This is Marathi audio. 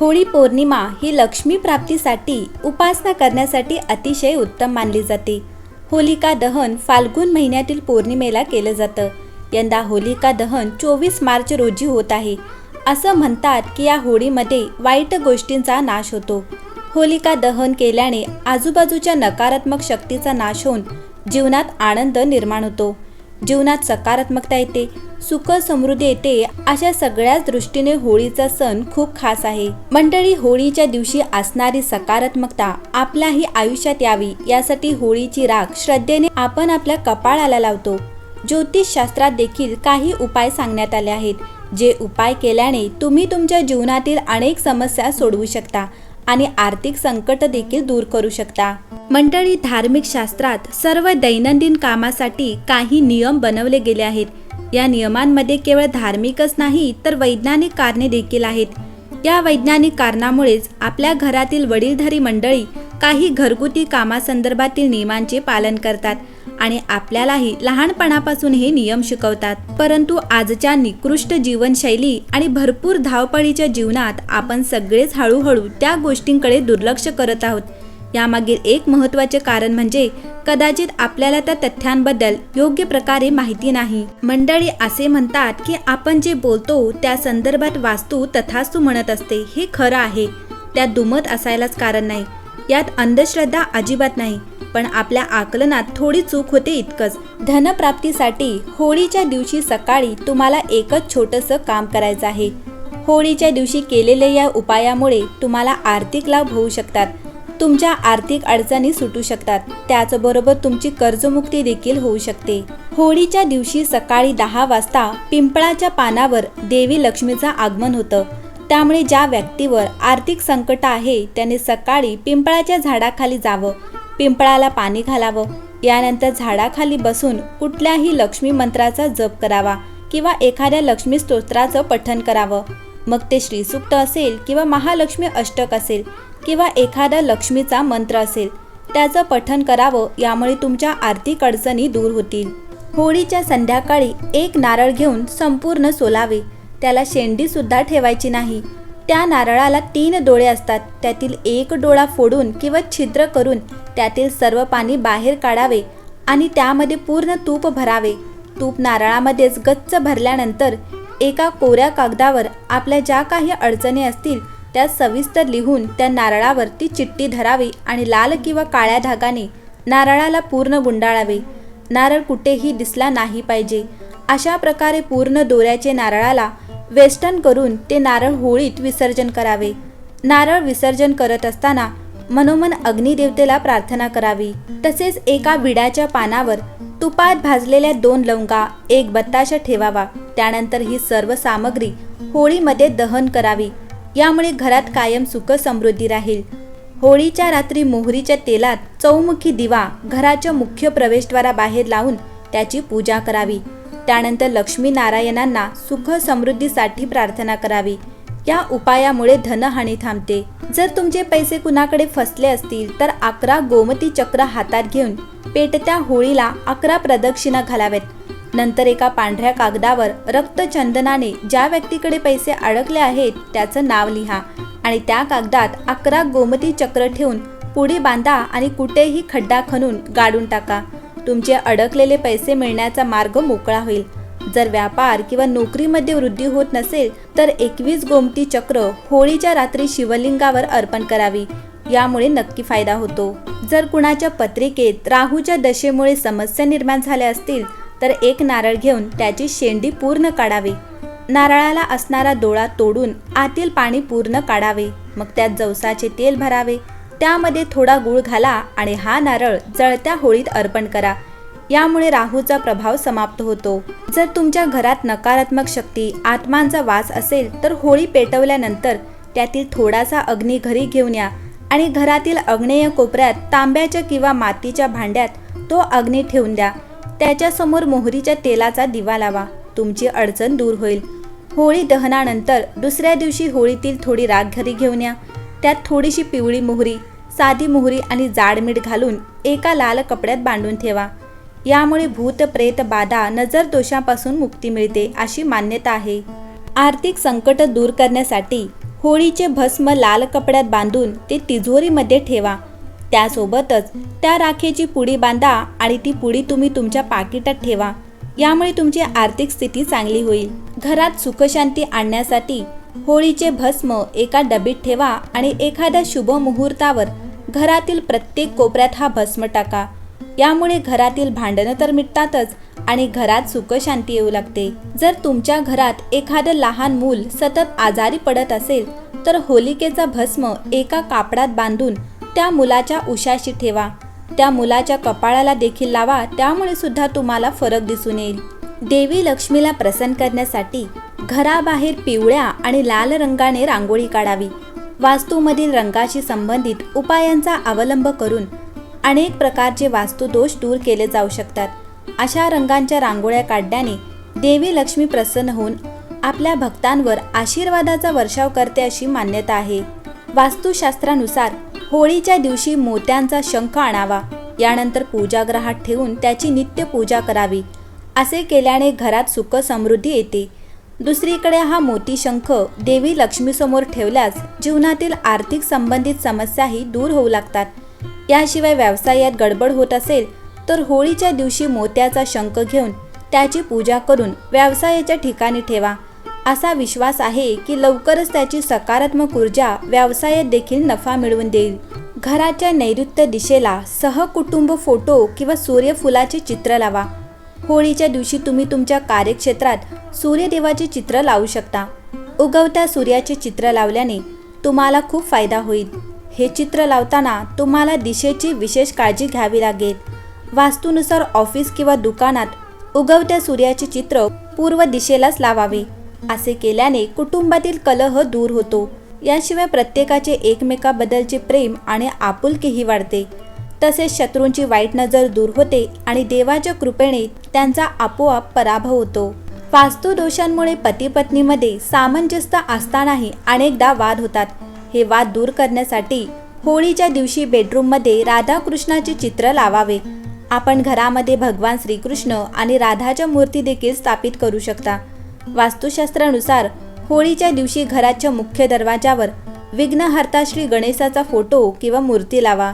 होळी पौर्णिमा ही लक्ष्मी प्राप्तीसाठी उपासना करण्यासाठी अतिशय उत्तम मानली जाते. होलिका दहन फाल्गुन महिन्यातील पौर्णिमेला केलं जातं. यंदा होलिका दहन चोवीस मार्च रोजी होत आहे. असं म्हणतात की या होळीमध्ये वाईट गोष्टींचा नाश होतो. होलिका दहन केल्याने आजूबाजूच्या नकारात्मक शक्तीचा नाश होऊन जीवनात आनंद निर्माण होतो. जीवनात सकारात्मकता येते. सुख समृद्धी येते अशा सगळ्याच दृष्टीने होळीचा सण खूप खास आहे. मंडळी होळीच्या दिवशी असणारी सकारात्मकता आपल्याही आयुष्यात यावी यासाठी होळीची राख श्रद्धेने आपण आपल्या कपाळाला लावतो. ज्योतिष शास्त्रात देखील काही उपाय सांगण्यात आले आहेत जे उपाय केल्याने तुम्ही तुमच्या जीवनातील अनेक समस्या सोडवू शकता आणि आर्थिक संकट देखील दूर करू शकता. मंडळी धार्मिक शास्त्रात सर्व दैनंदिन कामासाठी काही नियम बनवले गेले आहेत. या नियमांमध्ये केवळ धार्मिकच नाही तर वैज्ञानिक कारणे देखील आहेत. या वैज्ञानिक कारणामुळेच आपल्या घरातील वडीलधारी मंडळी काही घरगुती कामासंदर्भातील नियमांचे पालन करतात आणि आपल्यालाही लहानपणापासून हे नियम शिकवतात. परंतु आजच्या निकृष्ट जीवनशैली आणि भरपूर धावपळीच्या जीवनात आपण सगळेच हळूहळू त्या गोष्टींकडे दुर्लक्ष करत आहोत. यामागील एक महत्त्वाचे कारण म्हणजे कदाचित आपल्याला त्या तथ्यांबद्दल योग्य प्रकारे माहिती नाही. मंडळी असे म्हणतात की आपण जे बोलतो त्या संदर्भात वास्तू तथास्तू म्हणत असते. हे खरं आहे. त्यात दुमत असायलाच कारण नाही. यात अंधश्रद्धा अजिबात नाही. पण आपल्या आकलनात थोडी चूक होते इतकंच. धनप्राप्तीसाठी होळीच्या दिवशी सकाळी तुम्हाला एकच छोटंसं काम करायचं आहे. होळीच्या दिवशी केलेल्या या उपायामुळे तुम्हाला आर्थिक लाभ होऊ शकतात. तुमच्या आर्थिक अडचणी सुटू शकतात. त्याचबरोबर तुमची कर्जमुक्ती देखील होऊ शकते. होळीच्या दिवशी सकाळी दहा वाजता पिंपळाच्या पानावर देवी लक्ष्मीचं आगमन होतं. त्यामुळे ज्या व्यक्तीवर आर्थिक संकट आहे त्याने सकाळी पिंपळाच्या झाडाखाली जावं. पिंपळाला पाणी घालावं. यानंतर झाडाखाली बसून कुठल्याही लक्ष्मी मंत्राचा जप करावा किंवा एखाद्या लक्ष्मी स्तोत्राचं पठण करावं. मग ते श्रीसुक्त असेल किंवा महालक्ष्मी अष्टक असेल किंवा एखादा लक्ष्मीचा मंत्र असेल त्याचं पठण करावं यामुळे तुमच्या आर्थिक अडचणी दूर होतील. होळीच्या संध्याकाळी एक नारळ घेऊन संपूर्ण सोलावे त्याला शेंडी सुद्धा ठेवायची नाही. त्या नारळाला तीन डोळे असतात त्यातील एक डोळा फोडून किंवा छिद्र करून त्यातील सर्व पाणी बाहेर काढावे आणि त्यामध्ये पूर्ण तूप भरावे. तूप नारळामध्येच गच्च भरल्यानंतर एका कोऱ्या कागदावर आपल्या ज्या काही अडचणी असतील त्या सविस्तर लिहून त्या नारळावर ती चिठ्ठी धरावी आणि लाल किंवा काळ्या धागाने नारळाला पूर्ण गुंडाळावे. नारळ कुठेही दिसला नाही पाहिजे. अशा प्रकारे पूर्ण दोऱ्याचे नारळाला वेस्टर्न करून ते नारळ होळीत विसर्जन करावे. नारळ विसर्जन करत असताना मनोमन अग्निदेवतेला प्रार्थना करावी. तसेच एका विड्याच्या पानावर तुपात भाजलेल्या दोन लवंगा एक बत्ताशा ठेवावा. त्यानंतर ही सर्व सामग्री होळीमध्ये दहन करावी. यामुळे घरात कायम सुख समृद्धी राहील. होळीच्या रात्री मोहरीच्या तेलात चौमुखी दिवा घराच्या मुख्य प्रवेशद्वाराबाहेर लावून त्याची पूजा करावी. त्यानंतर लक्ष्मी नारायणांना सुख समृद्धीसाठी प्रार्थना करावी. या उपायामुळे धनहानी थांबते. जर तुमचे पैसे कुणाकडे फसले असतील तर अकरा गोमती चक्र हातात घेऊन पेटत्या होळीला अकरा प्रदक्षिणा घालाव्यात. नंतर एका पांढऱ्या कागदावर रक्तचंदनाने ज्या व्यक्तीकडे पैसे अडकले आहेत त्याचं नाव लिहा आणि त्या कागदात अकरा गोमती चक्र ठेवून पुढे बांधा आणि कुठेही खड्डा खणून गाडून टाका. तुमचे अडकलेले पैसे मिळण्याचा मार्ग मोकळा होईल. जर व्यापार किंवा नोकरीमध्ये वृद्धी होत नसेल तर एकवीस गोमती चक्र होळीच्या रात्री शिवलिंगावर अर्पण करावी. यामुळे नक्की फायदा होतो. जर कुणाच्या पत्रिकेत राहूच्या दशेमुळे समस्या निर्माण झाल्या असतील तर एक नारळ घेऊन त्याची शेंडी पूर्ण काढावी. नारळाला असणारा डोळा तोडून आतील पाणी पूर्ण काढावे. मग त्यात जवसाचे तेल भरावे. त्यामध्ये थोडा गुळ घाला आणि हा नारळ जळत्या होळीत अर्पण करा. यामुळे राहूचा प्रभाव समाप्त होतो. जर तुमच्या घरात नकारात्मक शक्ती आत्मांचा वास असेल तर होळी पेटवल्यानंतर त्यातील थोडासा अग्नी घरी घेऊन या आणि घरातील अग्नेय कोपऱ्यात तांब्याच्या किंवा मातीच्या भांड्यात तो अग्नी ठेवून द्या. त्याच्यासमोर मोहरीच्या तेलाचा दिवा लावा. तुमची अडचण दूर होईल. होळी दहनानंतर दुसऱ्या दिवशी होळीतील थोडी राख घरी घेऊन या. त्यात थोडीशी पिवळी मोहरी साधी मोहरी आणि जाड मीठ घालून एका लाल कपड्यात बांधून ठेवा. यामुळे भूत प्रेत बाधा नजर दोषापासून मुक्ती मिळते अशी मान्यता आहे. आर्थिक संकट दूर करण्यासाठी होळीचे भस्म लाल कपड्यात बांधून ते तिजोरीमध्ये ठेवा. त्यासोबतच त्या राखेची पुडी बांधा आणि ती पुडी तुम्ही तुमच्या पाकिटात ठेवा. यामुळे तुमची आर्थिक स्थिती चांगली होईल. घरात सुखशांती आणण्यासाठी होळीचे भस्म एका डबीत ठेवा आणि एखाद्या शुभ मुहूर्तावर घरातील प्रत्येक कोपऱ्यात हा भस्म टाका. यामुळे घरातील भांडणं तर मिटतातच आणि घरात सुखशांती येऊ लागते. जर तुमच्या घरात एखादं लहान मूल सतत आजारी पडत असेल तर होलिकेचा भस्म एका कापडात बांधून त्या मुलाच्या उशाशी ठेवा. त्या मुलाच्या कपाळाला देखील लावा त्यामुळे सुद्धा तुम्हाला फरक दिसून येईल. देवी लक्ष्मीला प्रसन्न करण्यासाठी घराबाहेर पिवळ्या आणि लाल रंगाने रांगोळी काढावी. वास्तूमधील रंगाशी संबंधित उपायांचा अवलंब करून अनेक प्रकारचे वास्तुदोष दूर केले जाऊ शकतात. अशा रंगांच्या रांगोळ्या काढल्याने देवी लक्ष्मी प्रसन्न होऊन आपल्या भक्तांवर आशीर्वादाचा वर्षाव करते अशी मान्यता आहे. वास्तुशास्त्रानुसार होळीच्या दिवशी मोत्यांचा शंख आणावा यानंतर पूजागृहात ठेवून त्याची नित्य पूजा करावी असे केल्याने घरात सुख समृद्धी येते. दुसरीकडे हा मोती शंख देवी लक्ष्मीसमोर ठेवल्यास जीवनातील आर्थिक संबंधित समस्याही दूर होऊ लागतात. याशिवाय व्यवसायात गडबड होत असेल तर होळीच्या दिवशी मोत्याचा शंख घेऊन त्याची पूजा करून व्यवसायाच्या ठिकाणी ठेवा. असा विश्वास आहे की लवकरच त्याची सकारात्मक ऊर्जा व्यवसायात देखील नफा मिळवून देईल. घराच्या नैऋत्य दिशेला सहकुटुंब फोटो किंवा सूर्यफुलाचे चित्र लावा. होळीच्या दिवशी तुम्ही तुमच्या कार्यक्षेत्रात सूर्यदेवाचे चित्र लावू शकता. उगवत्या सूर्याचे चित्र लावल्याने तुम्हाला खूप फायदा होईल. हे चित्र लावताना तुम्हाला दिशेची विशेष काळजी घ्यावी लागेल. वास्तूनुसार ऑफिस किंवा दुकानात उगवत्या सूर्याचे चित्र पूर्व दिशेलाच लावावे. असे केल्याने कुटुंबातील कलह दूर होतो. याशिवाय प्रत्येकाचे एकमेकाबद्दलचे प्रेम आणि आपुलकीही वाढते. तसेच शत्रूंची वाईट नजर दूर होते आणि देवाच्या कृपेने त्यांचा आपोआप पराभव होतो. वास्तुदोषांमुळे पती पत्नीमध्ये सामंजस्य असतानाही अनेकदा वाद होतात. हे वाद दूर करण्यासाठी होळीच्या दिवशी बेडरूममध्ये राधाकृष्णाचे चित्र लावावे. आपण घरामध्ये भगवान श्रीकृष्ण आणि राधाच्या मूर्ती देखील स्थापित करू शकता. वास्तुशास्त्रानुसार होळीच्या दिवशी घराच्या मुख्य दरवाजावर विघ्नहर्ता श्री गणेशाचा फोटो किंवा मूर्ती लावा.